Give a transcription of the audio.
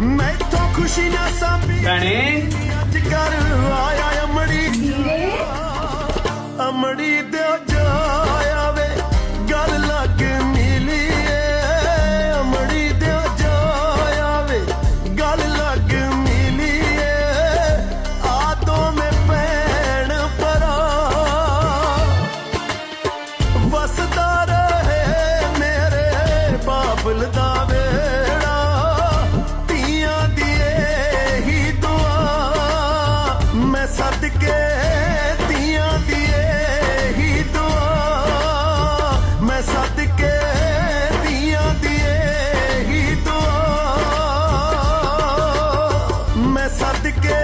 ਮੈਥੋਂ ਖੁਸ਼ੀ ਨਾ ਸਾਂਭੀ ਭੈਣੇ। ਅੱਜ ਕਰ ਆਇਆ ਅਮੜੀ। ਅਮੜੀ ਦੇ ਸਦਕੇ ਧੀਆਂ ਦੁਆ। ਮੈਂ ਸਦਕੇ ਧੀਆਂ ਦੀ ਦੁਆ। ਮੈਂ ਸਦਕੇ